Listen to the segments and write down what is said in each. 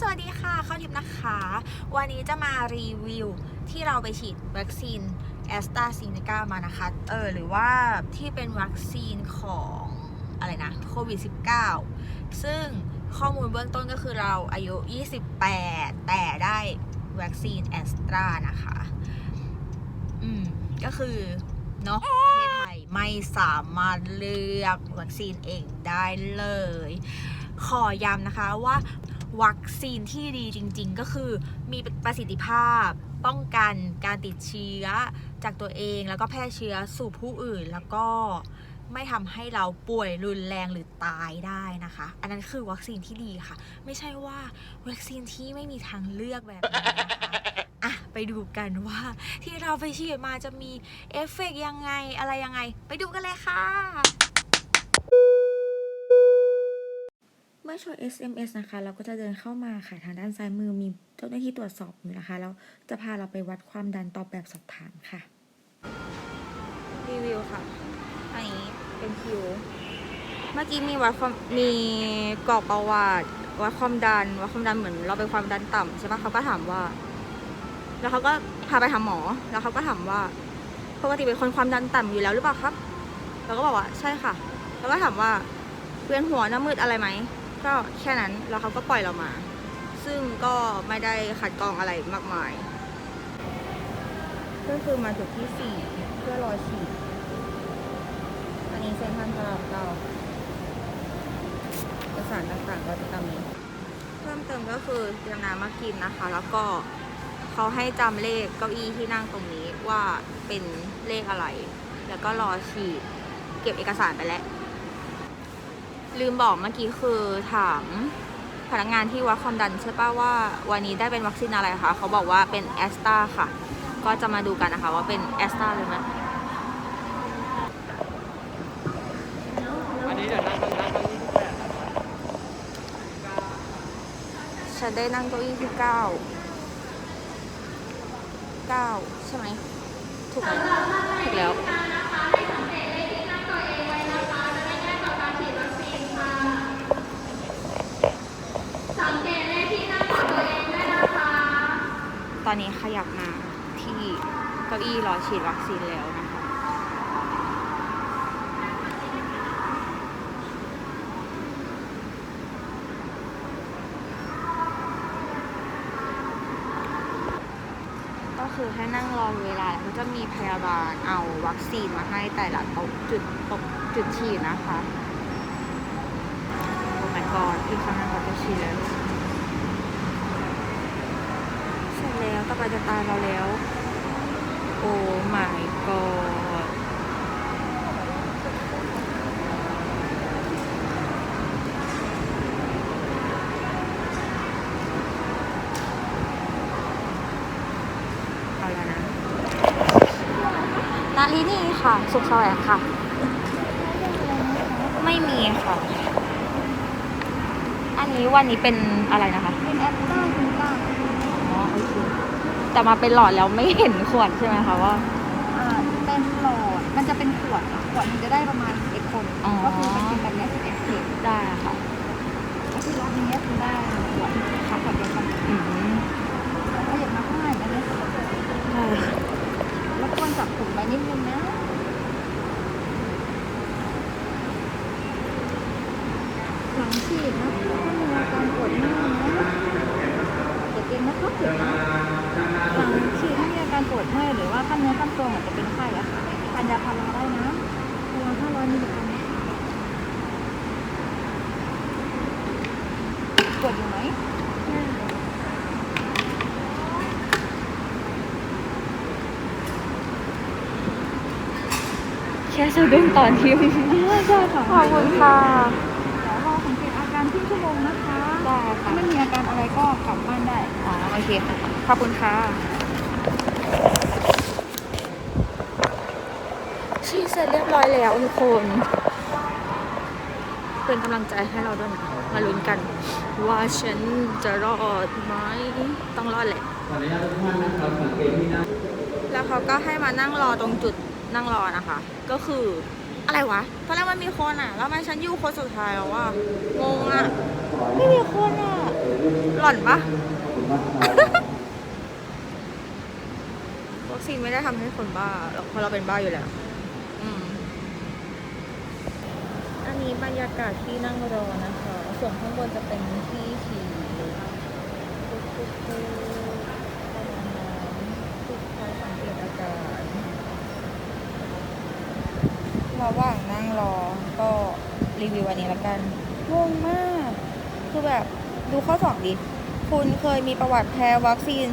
สวัสดีค่ะข้าวทิพนะคะ วันนี้จะมารีวิวที่เราไปฉีดวัคซีนแอสตราซีเนกามานะคะ เออ หรือว่าที่เป็นวัคซีนของอะไรนะโควิด -19 ซึ่งข้อมูลเบื้องต้นก็คือเราอายุ 28 แต่ได้วัคซีนแอสตรานะคะ อืม ก็คือเนาะประเทศไทยไม่สามารถเลือกวัคซีนเองได้เลย ขอย้ำนะคะว่า วัคซีนที่ดีจริง ๆ ก็คือมีประสิทธิภาพ ป้องกันการติดเชื้อจากตัวเองแล้วก็แพร่เชื้อสู่ผู้อื่นแล้วก็ไม่ทำให้เราป่วยรุนแรงหรือตายได้นะคะ อันนั้นคือวัคซีนที่ดีค่ะ ไม่ใช่ว่าวัคซีนที่ไม่มีทางเลือกแบบนี้นะคะอะไปดูกันว่า ที่เราไปฉีดมาจะมีเอฟเฟกต์ยังไงอะไรยังไง ไปดูกันเลยค่ะ เมื่อโชว์ SMS นะคะ เราก็จะเดินเข้ามาค่ะทางด้านซ้ายมือมีเจ้าหน้าที่ตรวจสอบอยู่นะคะ แล้วจะพาเราไปวัดความดันตอบแบบสอบถามค่ะ รีวิวค่ะ อันนี้เป็นคิว เมื่อกี้มีวัดความมีกรอกประวัติวัดความดันวัดความดันเหมือน เราเป็นความดันต่ำใช่ปะเขาก็ถามว่า แล้วเขาก็พาไปหาหมอ แล้วเขาก็ถามว่าปกติเป็นคนความดันต่ำอยู่แล้วหรือเปล่าครับ เราก็บอกว่าใช่ค่ะ แล้วก็ถามว่าเวียนหัวหน้ามืดอะไรไหม ก็แค่นั้นแล้วเขาก็ปล่อยเรามา ซึ่งก็ไม่ได้ขัดกรองอะไรมากมาย ก็คือมาจุดที่สี่เพื่อรอฉีดอันนี้เซ็นทรัลพระราเก้าเอกสารต่างๆก็จะตามนี้เพิ่มเติมก็คือเตรียมน้ำมากินนะคะ แล้วก็เขาให้จำเลขเก้าอี้ที่นั่งตรงนี้ว่าเป็นเลขอะไร แล้วก็รอฉีด เก็บเอกสารไปแล้ว ลืมบอกเมื่อกี้คือถามพนักงานที่วัดความดันใช่ป่ะว่าวันนี้ได้เป็นวัคซีนอะไรคะเขาบอกว่าเป็นแอสตาค่ะ ก็จะมาดูกันนะคะว่าเป็นแอสตาหรือไม่อันนี้เดี๋ยวนั่งนั่งนั่งที่แปดฉันได้นั่งเก้าอี้ที่เก้าเก้าใช่ไหมถูกไหมถูกแล้ว ตอนนี้ขยับมาที่เก้าอี้รอฉีดวัคซีนแล้วนะคะ ก็คือให้นั่งรอเวลาแล้วจะมีพยาบาลเอาวัคซีนมาให้แต่ละโต๊ะจุดโต๊ะจุดฉีดนะคะโอ้ my god อีกครั้งนึงเขาจะฉีดแล้ว เสร็จ แล้วต่อไปจะตายเราแล้ว โอ้ my god เอาแล้วนะนาลีนี่ค่ะ สุขแสวงค่ะ ไม่มีค่ะ อันนี้วันนี้เป็นอะไรนะคะ เป็นแอปเปิ้ลคุณป้า อ๋อโอเค แต่มาเป็นหลอดแล้วไม่เห็นขวดใช่ไหมคะว่า อ่าเป็นหลอด มันจะเป็นขวดอะขวดมันจะได้ประมาณ11คน อ๋อ ก็คือมันกินแบบเนี้ย11เข็มได้ค่ะก็คือรอบนี้คือได้ขวดค่ะขวดเดียวกันอืมก็อย่ามาง่ายอันนี้ได้ค่ะรบกวนจับถุงไว้นิดนึงนะ หลังฉีดนะถ้ามีอาการปวดเมื่อยนะอย่าเกรงนะครับเจ็บนะหลังฉีดถ้ามีอา การปวดเมื่อยหรือว่าขั้นเนื้อขั้นตัวเหมือนจะเป็นไข้อะค่ะทานยาพาราได้นะตัว500มิลลิกรัมนะปวดอยู่ไหมแค่สะดึงตอนที่ใช่ค่ะขอบคุณค่ะเดี๋ยวรอสังเกตอาการครึ่งชั่วโมงนะคะ ได้ถ้าค่ะไม่มีอาการอะไรก็กลับบ้านได้ อ๋อ โอเคค่ะ ขอบคุณค่ะฉีดเสร็จเรียบร้อยแล้วทุกคน เป็นกำลังใจให้เราด้วยนะมาลุ้นกัน ว่าฉันจะรอดไหมต้องรอดแหละแล้วเขาก็ให้มานั่งรอตรงจุดนั่งรอนะคะ ก็คืออะไรวะ ตอนแรกมันมีคนอะ แล้วทำไมฉันอยู่คนสุดท้ายแล้วว่างงอะ ไม่มีคนอะรอก่อนปะวัคซีนไม่ได้ทำให้คนบ้าหรอกเพราะเราเป็นบ้าอยู่แล้ว อันนี้บรรยากาศที่นั่งรอนะคะ ส่วนข้างบนจะเป็นที่ขี่ตุ๊กตุ๊กตุ๊กประมาณนั้นทุกคอยสังเกตอาการระหว่างนั่งรอก็รีวิวอันนี้ละกันงงมาก คือแบบดูข้อสอบดิ คุณเคยมีประวัติแพ้วัคซีน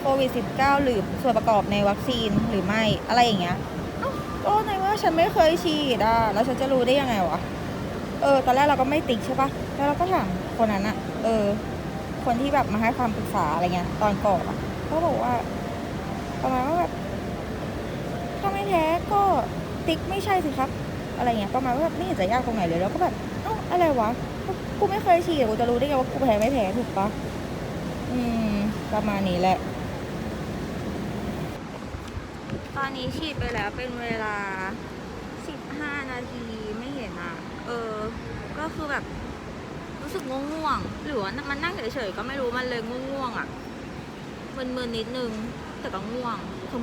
โควิด -19 หรือส่วนประกอบในวัคซีนหรือไม่อะไรอย่างเงี้ย ก็ในเมื่อฉันไม่เคยฉีดอะแล้วฉันจะรู้ได้ยังไงวะเออตอนแรกเราก็ไม่ติ๊กใช่ปะแล้วเราก็ถามคนนั้นอะเออ คนที่แบบมาให้ความปรึกษาอะไรเงี้ย ตอนก่อนอะเขาบอกว่าประมาณว่าแบบถ้าไม่แพ้ก็ติ๊กไม่ใช่สิครับ อะไรเงี้ยประมาณว่าแบบไม่เห็นจะยากตรงไหนเลยแล้วก็แบบเอ้าอะไรวะกูไม่เคยฉีดกูจะรู้ได้ไงว่ากูแพ้ไม่แพ้ถูกปะอืม ประมาณนี้แหละ ตอนนี้ฉีดไปแล้วเป็นเวลา 15 นาทีไม่เห็นอะ เออ ก็คือแบบ รู้สึกง่วงๆหรือว่ามันนั่งเฉยๆก็ไม่รู้มันเลยง่วงๆอะมึนๆนิดนึง แต่ก็ง่วง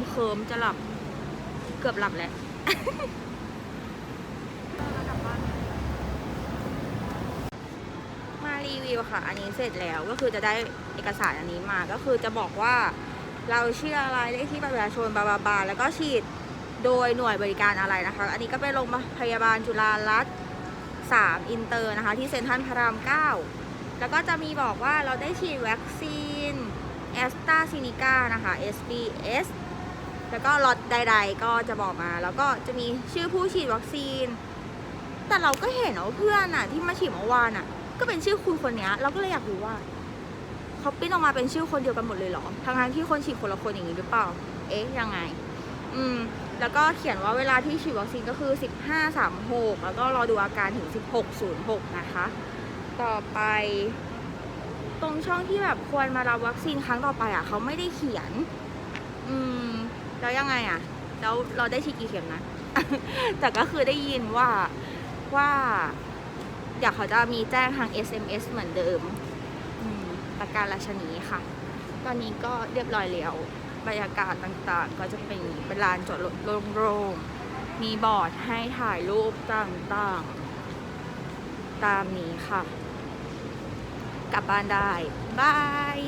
เคิมๆจะหลับ เกือบหลับแล้วมารีวิวค่ะ อันนี้เสร็จแล้วก็คือจะได้เอกสารอันนี้มาก็คือจะบอกว่า เราชื่ออะไรเลขที่บัตรประชาชนบาบาบาแล้วก็ฉีดโดยหน่วยบริการอะไรนะคะ อันนี้ก็เป็นโรงพยาบาลจุฬารัตน์3อินเตอร์นะคะ ที่เซ็นทรัลพระราม 9 แล้วก็จะมีบอกว่าเราได้ฉีดวัคซีนแอสตราซินิกานะคะ SBS แล้วก็ล็อตใด ๆ ก็จะบอกมา แล้วก็จะมีชื่อผู้ฉีดวัคซีน แต่เราก็เห็นว่าเพื่อนอะที่มาฉีดเมื่อวานอะก็เป็นชื่อคุณคนนี้เราก็เลยอยากรู้ว่า เขาปิ้นออกมาเป็นชื่อคนเดียวกันหมดเลยเหรอทางทที่คนฉีดคนละคนอย่างนี้หรือเปล่า เอ๊ะยังไง อืม แล้วก็เขียนว่าเวลาที่ฉีดวัคซีนก็คือ 1536 แล้วก็รอดูอาการถึง 1606 นะคะ ต่อไป ตรงช่องที่แบบควรมารับวัคซีนครั้งต่อไปอะเขาไม่ได้เขียน อืม แล้วยังไงอะ แล้วเราได้ฉีดกี่เข็มนะ แต่ก็คือได้ยินว่าว่าเดี๋ยวเขาจะมีแจ้งทาง SMS เหมือนเดิม ประการราชนีค่ะ ตอนนี้ก็เรียบร้อยแล้วบรรยากาศต่างๆ ก็จะเป็นเป็นลานจอดรถโล่งๆ มีบอร์ดให้ถ่ายรูปต่างๆ ตามนี้ค่ะ กลับบ้านได้บาย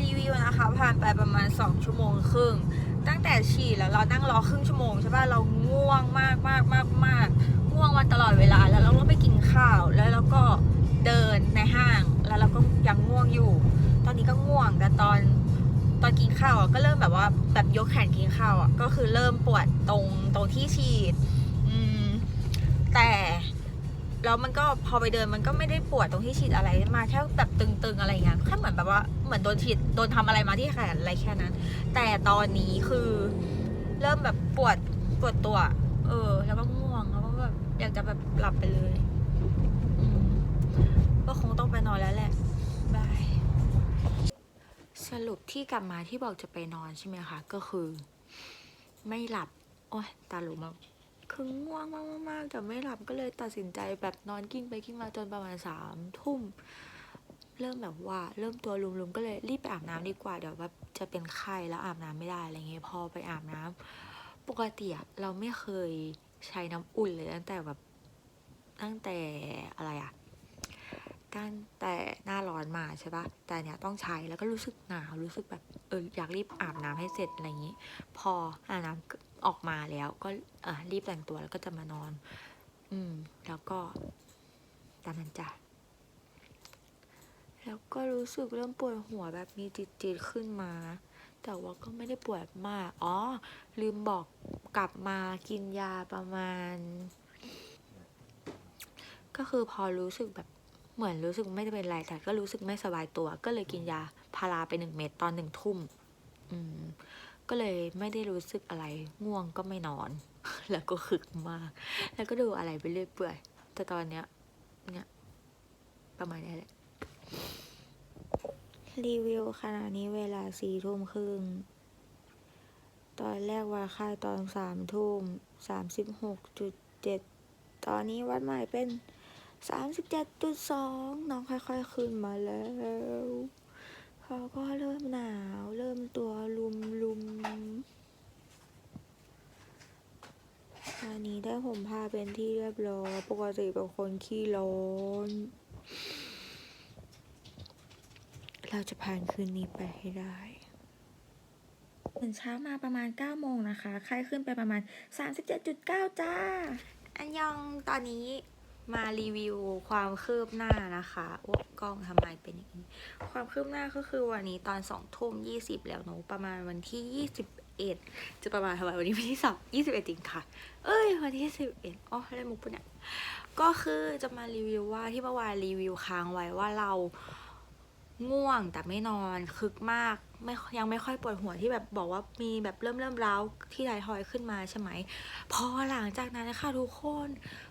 รีวิวนะคะ ผ่านไปประมาณ 2 ชั่วโมงครึ่ง ตั้งแต่ฉีดแล้วเรานั่งรอครึ่งชั่วโมงใช่ป่ะ เราง่วงมากมากมากมากง่วงมาตลอดเวลา แล้วเราก็ไปกินข้าว แล้วเราก็ เดินในห้าง แล้วเราก็ยังง่วงอยู่ ตอนนี้ก็ง่วงแต่ตอนตอนกินข้าวอะก็เริ่มแบบว่าแบบยกแขนกินข้าวอะก็คือเริ่มปวดตรงตรงที่ฉีด อืม แต่แล้วมันก็พอไปเดินมันก็ไม่ได้ปวดตรงที่ฉีดอะไรมาแค่แบบตึงๆอะไรอย่างเงี้ยแค่เหมือนแบบว่าเหมือนโดนฉีดโดนทำอะไรมาที่แขนอะไรแค่นั้น แต่ตอนนี้คือเริ่มแบบปวดปวดตัว เออ แล้วก็ง่วงแล้วก็แบบอยากจะแบบหลับไปเลย ก็คงต้องไปนอนแล้วแหละบายสรุปที่กลับมาที่บอกจะไปนอนใช่ไหมคะก็คือ ไม่หลับ โอ้ยตาหลุมากคือง่วงมากๆๆแต่ไม่หลับก็เลยตัดสินใจแบบนอนกิ้งไปกิ้งมาจนประมาณสามทุ่มเริ่มแบบว่าเริ่มตัวลุมๆก็เลยรีบไปอาบน้ำดีกว่าเดี๋ยวแบบจะเป็นไข้แล้วอาบน้ำไม่ได้อะไรเงี้ยพอไปอาบน้ำปกติอะเราไม่เคยใช้น้ำอุ่นเลยตั้งแต่แบบตั้งแต่อะไรอะ ตั้งแต่หน้าร้อนมาใช่ปะแต่เนี้ยต้องใช้แล้วก็รู้สึกหนาวรู้สึกแบบเอออยากรีบอาบน้ำให้เสร็จอะไรอย่างงี้ พออาบน้ำออกมาแล้วก็เออรีบแต่งตัวแล้วก็จะมานอน อืม แล้วก็ตามนั้นจ้ะแล้วก็รู้สึกเริ่มปวดหัวแบบมีจิตๆขึ้นมา แต่ว่าก็ไม่ได้ปวดมาก อ๋อ ลืมบอกกลับมากินยาประมาณ ก็คือพอรู้สึกแบบ เหมือนรู้สึกไม่ได้เป็นไรแต่ก็รู้สึกไม่สบายตัว ก็เลยกินยาพาราไปหนึ่งเม็ดตอนหนึ่งทุ่มอืมก็เลยไม่ได้รู้สึกอะไรง่วงก็ไม่นอน แล้วก็คึกมาก แล้วก็ดูอะไรไปเรื่อยเปื่อยแต่ตอนเนี้ยเนี่ยประมาณนี้แหละรีวิวขณะนี้เวลาสี่ทุ่มครึ่งตอนแรกว่าค่ายตอนสามทุ่มสามสิบหกจุดเจ็ดตอนนี้วัดใหม่เป็น สามสิบเจ็ดจุดสองน้องค่อยๆขึ้นมาแล้วเขาก็เริ่มหนาว เริ่มตัวลุมลุมอันนี้ได้ผมผ้าเป็นที่เรียบร้อยปกติเป็นคนขี้ร้อน เราจะผ่านคืนนี้ไปให้ได้ตื่นเช้ามาประมาณ 9 โมงนะคะ ไข้ขึ้นไปประมาณ 37.9 จ้า อันยองตอนนี้ มารีวิวความคืบหน้านะคะว่ากล้องทำไมเป็นอย่างนี้ ความคืบหน้าก็คือวันนี้ตอนสองทุ่มยี่สิบแล้วเนอะประมาณวันที่ยี่สิบเอ็ดจะประมาณทำไมวันนี้วันที่สองยี่สิบเอ็ดจริงค่ะ เอ้ย วันที่สิบเอ็ดอ๋อได้มุกปะเนี่ยก็คือจะมารีวิวว่าที่เมื่อวานรีวิวค้างไว้ว่าเราง่วงแต่ไม่นอนคึกมากไม่ยังไม่ค่อยปวดหัวที่แบบบอกว่ามีแบบเริ่มเริ่มร้าวที่ไททอยขึ้นมาใช่ไหมพอหลังจากนั้นนะคะทุกคน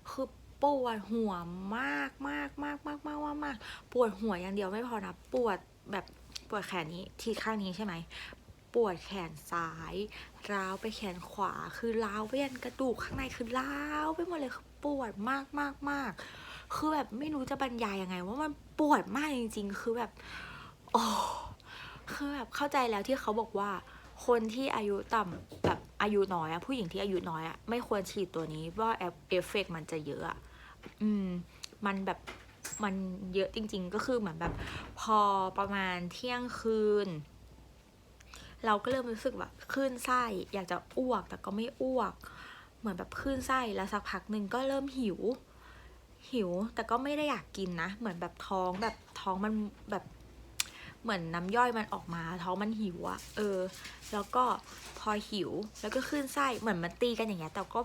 คือ ปวดหัวมากมากมากมากมากมากมากปวดหัวอย่างเดียวไม่พอนะ ปวดแบบปวดแขนนี้ที่ข้างนี้ใช่ไหมปวดแขนซ้ายร้าวไปแขนขวาคือร้าวไปยันกระดูกข้างในคือร้าวไปหมดเลยคือปวดมากมากมากคือแบบไม่รู้จะบรรยายยังไง ว่ามันปวดมากจริง ๆ คือแบบโอ้คือแบบเข้าใจแล้วที่เขาบอกว่า คนที่อายุต่ำแบบอายุน้อยอะผู้หญิงที่อายุน้อยอะไม่ควรฉีดตัวนี้ว่าเอฟเฟกต์มันจะเยอะอะ อืม มันแบบมันเยอะจริง ๆ ก็คือเหมือนแบบพอประมาณเที่ยงคืน เราก็เริ่มรู้สึกแบบคลื่นไส้อยากจะอ้วกแต่ก็ไม่อ้วก เหมือนแบบคลื่นไส้แล้วสักพักหนึ่งก็เริ่มหิว หิวแต่ก็ไม่ได้อยากกินนะ เหมือนแบบท้องแบบท้องมันแบบเหมือนน้ำย่อยมันออกมาท้องมันหิวอะเออ แล้วก็พอหิวแล้วก็ขึ้นไส้เหมือนมันตีกันอย่างเงี้ยแต่ก็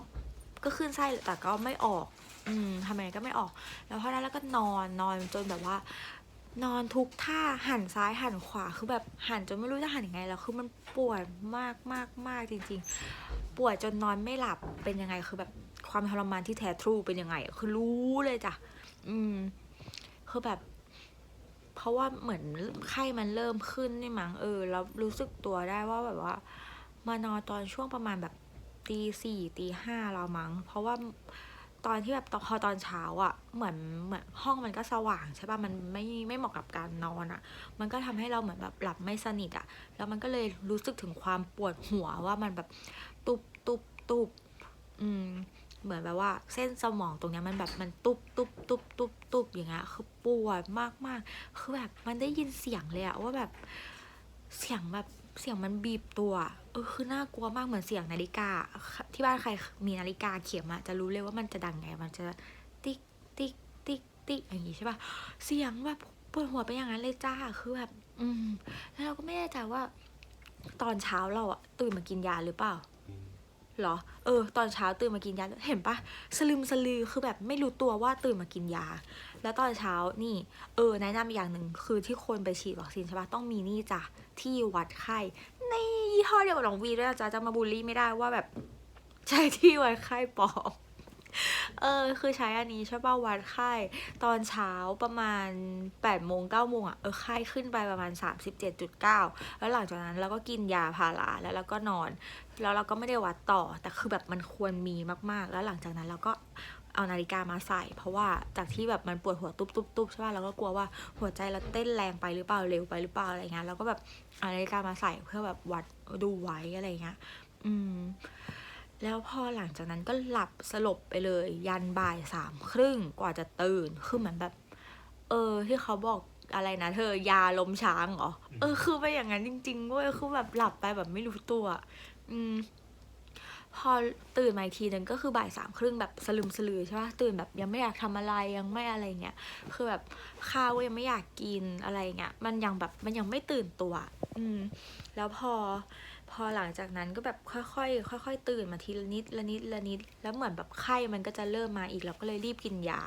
ก็ขึ้นไส้แต่ก็ไม่ออก อืมทำไมก็ไม่ออก แล้วพอนั้แล้วก็นอนนอนจนแบบว่า นอนทุกท่าหันซ้ายหันขวาคือแบบหันจนไม่รู้จะหันยังไงแล้วคือมันปวดมากมากมากจริง ๆ ปวดจนนอนไม่หลับเป็นยังไงคือแบบความทรมานที่แท้ทรูเป็นยังไง คือรู้เลยจ้ะอืมคือแบบเพราะว่าเหมือนไข้มันเริ่มขึ้นนี่มั้งเออแล้วรู้สึกตัวได้ว่าแบบว่า มานอนตอนช่วงประมาณแบบ ตีสี่ตีห้าเรามั้ง เพราะว่าตอนที่แบบพอตอนเช้าอะ่ะเหมือนเหมือนห้องมันก็สว่างใช่ปะมันไม่ไม่เหมาะกับการนอนอะ่ะ มันก็ทำให้เราเหมือนแบบหลับไม่สนิทอะ่ะ แล้วมันก็เลยรู้สึกถึงความปวดหัวว่ามันแบบตุบตุบตุบอืมเหมือนแบบว่าเส้นสมองตรงเนี้ยมันแบบมันตุบตุบตุบตุบตุบอย่างเงี้ยคือปวดมากมากๆคือแบบมันได้ยินเสียงเลยอะว่าแบบเสียงแบบ เสียงมันบีบตัวเออคือน่ากลัวมากเหมือนเสียงนาฬิกา ที่บ้านใครมีนาฬิกาเข็มอะจะรู้เลยว่ามันจะดังไง มันจะติ๊กติ๊กติ๊กติ๊กอย่างงี้ใช่ปะเสียงแบบปวดหัวไปอย่างนั้นเลยจ้าคือแบบอืมแล้วเราก็ไม่แน่ใจว่า ตอนเช้าเราอะตื่นมากินยาหรือเปล่าเหรอ เออ ตอนเช้าตื่นมากินยา เห็นปะสลืมสลือ คือแบบไม่รู้ตัวว่าตื่นมากินยา แล้วตอนเช้านี่ เออแนะนำอีกอย่างหนึ่งคือที่คนไปฉีดวัคซีนใช่ปะต้องมีนี่จ้ะที่วัดไข้ในยี่ห้อเดียวกับของวีด้วยจ๊ะจะมาบูลลี่ไม่ได้ว่าแบบใช้ที่วัดไข้ปลอมเออคือใช้อันนี้ใช่ป่ะวัดไข้ตอนเช้าประมาณ8ปดโมงเก้าโมงอะเออไข้ขึ้นไปประมาณ 37.9 แล้วหลังจากนั้นเราก็กินยาพาราแล้วเราก็นอน แล้วเราก็ไม่ได้วัดต่อแต่คือแบบมันควรมีมากๆ แล้วหลังจากนั้นเราก็ เอานาฬิกามาใส่ เพราะว่าจากที่แบบมันปวดหัวตุ๊บตุ๊บตุ๊บใช่ป่ะเราก็กลัวว่าหัวใจเราเต้นแรงไปหรือเปล่าเร็วไปหรือเปล่าอะไรเงี้ยเราก็แบบเอานาฬิกามาใส่เพื่อแบบวัดดูไว้อะไรเงี้ยอืม แล้วพอหลังจากนั้นก็หลับสลบไปเลย ยันบ่ายสามครึ่งกว่าจะตื่นคือเหมือนแบบ เออ ที่เขาบอกอะไรนะเธอยาลมช้างเหรอเออคือไปนอย่างนั้นจริงๆเว้ยคือแบบหลับไปแบบไม่รู้ตัว อืม พอตื่นมาอีกทีนึงก็คือบ่ายสามครึ่งแบบสลึมสลือใช่ปะตื่นแบบยังไม่อยากทำอะไรยังไม่อะไรเงี้ยคือแบบข้าวยังไม่อยากกินอะไรเงี้ยมันยังแบบมันยังไม่ตื่นตัว อืม แล้วพอพอหลังจากนั้นก็แบบค่อยๆค่อยๆตื่นมาทีละนิดละนิดละนิด แล้วเหมือนแบบไข้มันก็จะเริ่มมาอีกเราก็เลยรีบกินยา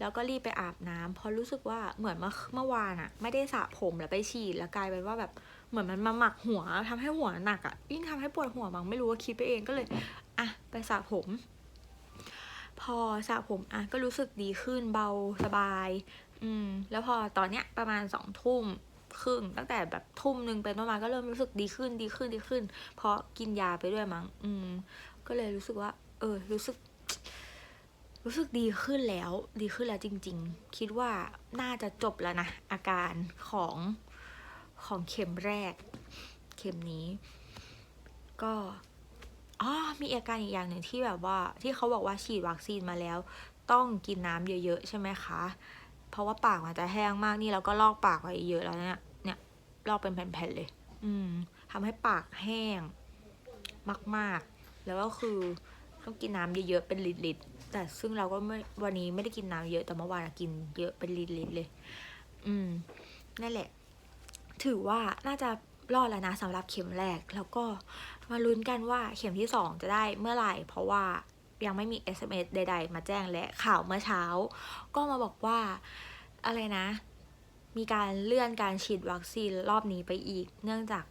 แล้วก็รีบไปอาบน้ำเพราะรู้สึกว่าเหมือนเมื่อเมื่อวานอะไม่ได้สระผมแล้วไปฉีดแล้วกลายเป็นว่าแบบ เหมือนมันมาหมักหัวทำให้หัวหนักอะยิ่งทำให้ปวดหัวมั้งไม่รู้ว่าคิดไปเองก็เลยอะไปสระผม พอสระผมอะก็รู้สึกดีขึ้นเบาสบาย อืม แล้วพอตอนเนี้ยประมาณสองทุ่มครึ่งตั้งแต่แบบทุ่มหนึ่งเป็นต้นมาก็เริ่มรู้สึกดีขึ้นดีขึ้นดีขึ้น เพราะกินยาไปด้วยมั้งอืม ก็เลยรู้สึกว่า เออ รู้สึก รู้สึกดีขึ้นแล้ว ดีขึ้นแล้วจริง ๆ คิดว่าน่าจะจบแล้วนะอาการของ ของเข็มแรก เข็มนี้ ก็อ๋อมีอาการอีกอย่างหนึ่งที่แบบว่า ที่เขาบอกว่าฉีดวัคซีนมาแล้ว ต้องกินน้ำเยอะๆ ใช่ไหมคะ เพราะว่าปากมันจะแห้งมากนี่เราก็ลอกปากไว้เยอะแล้วเนี่ยเนี่ยลอกเป็นแผ่นๆเลย อืมทำให้ปากแห้งมากๆ แล้วก็คือต้องกินน้ำเยอะๆเป็นลิตรๆแต่ซึ่งเราก็ไม่วันนี้ไม่ได้กินน้ำเยอะแต่เมื่อวานกินเยอะเป็นลิตรๆเลย อืมนั่นแหละ ถือว่าน่าจะรอดแล้วนะสำหรับเข็มแรก แล้วก็มาลุ้นกันว่าเข็มที่สองจะได้เมื่อไหร่ เพราะว่ายังไม่มี SMS ใด ๆ มาแจ้งและข่าวเมื่อเช้า ก็มาบอกว่าอะไรนะ มีการเลื่อนการฉีดวัคซีนรอบนี้ไปอีก เนื่องจาก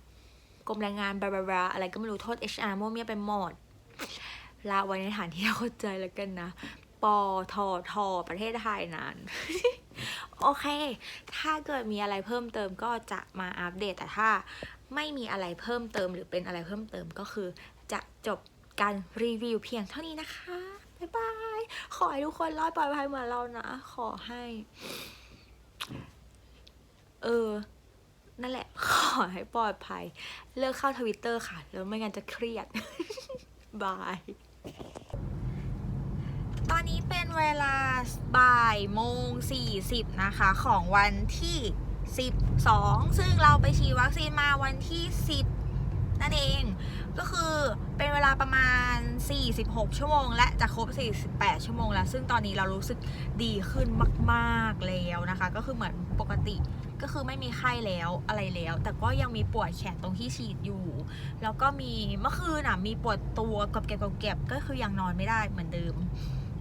กรมแรงงานบลาบลาอะไรก็ไม่รู้โทษ HR มั่วเมียไปหมดลาไว้ในฐานที่เข้าใจแล้วกันนะ ปอทอทอประเทศไทยนั้น โอเค ถ้าเกิดมีอะไรเพิ่มเติมก็จะมาอัปเดต แต่ถ้าไม่มีอะไรเพิ่มเติมหรือเป็นอะไรเพิ่มเติมก็คือ จะจบการรีวิวเพียงเท่านี้นะคะ บ๊ายบาย ขอให้ทุกคนรอดปลอดภัยเหมือนเรานะ ขอให้ เออ นั่นแหละ ขอให้ปลอดภัย เลิกเข้าทวิตเตอร์ค่ะ แล้วไม่งั้นจะเครียด บาย ตอนนี้เป็นเวลาบ่ายโมง40 นะคะ ของวันที่ 12 ซึ่งเราไปฉีดวัคซีนมาวันที่ 10 นั่นเอง ก็คือเป็นเวลาประมาณ 46 ชั่วโมง และจะครบ 48 ชั่วโมงแล้ว ซึ่งตอนนี้เรารู้สึกดีขึ้นมากๆแล้วนะคะ ก็คือเหมือนปกติก็คือไม่มีไข้แล้วอะไรแล้ว แต่ก็ยังมีปวดแขนตรงที่ฉีดอยู่ แล้วก็มีเมื่อคืนอะมีปวดตัวกับแก็บกับแก็บก็คือยังนอนไม่ได้เหมือนเดิม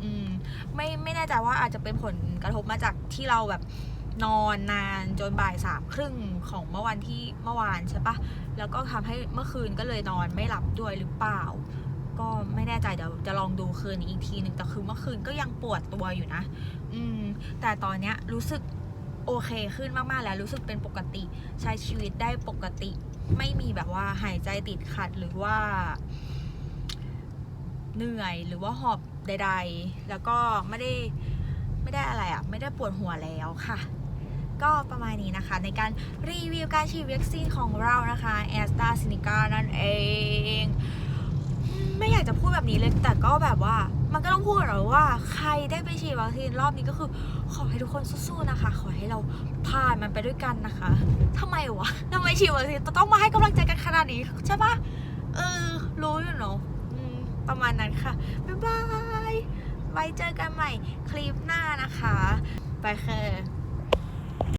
อืมไม่ไม่แน่ใจว่าอาจจะเป็นผลกระทบมาจากที่เราแบบนอนนานจนบ่ายสามครึ่งของเมื่อวันที่เมื่อวานใช่ปะแล้วก็ทำให้เมื่อคืนก็เลยนอนไม่หลับด้วยหรือเปล่า ก็ไม่แน่ใจเดี๋ยวจะลองดูคืนอีกทีหนึ่งแต่คือเมื่อคืนก็ยังปวดตัวอยู่นะ อืม แต่ตอนเนี้ยรู้สึกโอเคขึ้นมากๆแล้วรู้สึกเป็นปกติใช้ชีวิตได้ปกติ ไม่มีแบบว่าหายใจติดขัดหรือว่า เหนื่อยหรือว่าหอบ ใด ๆ แล้วก็ไม่ได้ไม่ได้อะไรอะ่ะ ไม่ได้ปวดหัวแล้วค่ะ ก็ประมาณนี้นะคะ ในการรีวิวการฉีดวัคซีนของเรานะคะแอสตราซินิกานั่นเอง ไม่อยากจะพูดแบบนี้เลย แต่ก็แบบว่ามันก็ต้องพูดหรอว่าใครได้ไปฉีดวัคซีนรอบนี้ก็คือ ขอให้ทุกคนสู้ๆนะคะ ขอให้เราผ่านมันไปด้วยกันนะคะทำไมวะทำไมฉีดวัคซีนต้องมาให้กำลังใจกันขนาดนี้ใช่ปะเออรู้อยู่เนาะ ประมาณนั้นค่ะ บ๊ายบาย ไว้เจอกันใหม่คลิปหน้านะคะ ไปค่ะ